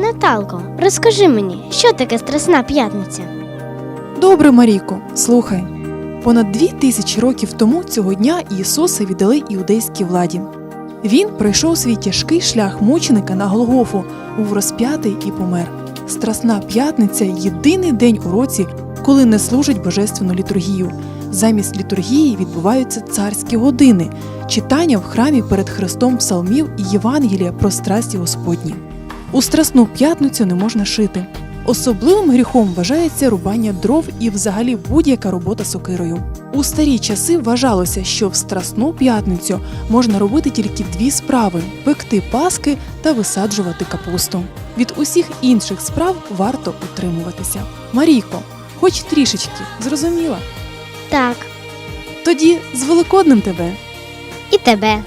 Наталко, розкажи мені, що таке Страсна п'ятниця? Добре, Марійко, слухай. Понад дві тисячі років тому цього дня Ісуса віддали іудейській владі. Він пройшов свій тяжкий шлях мученика на Голгофу, був розп'ятий і помер. Страсна п'ятниця єдиний день у році, коли не служать божественну літургію. Замість літургії відбуваються царські години, читання в храмі перед Христом псалмів і Євангелія про страсті Господні. У Страсну п'ятницю не можна шити. Особливим гріхом вважається рубання дров і взагалі будь-яка робота сокирою. У старі часи вважалося, що в Страсну п'ятницю можна робити тільки дві справи: пекти паски та висаджувати капусту. Від усіх інших справ варто утримуватися. Марійко, хоч трішечки, зрозуміла? Так, Тоді з Великоднем тебе! і тебе.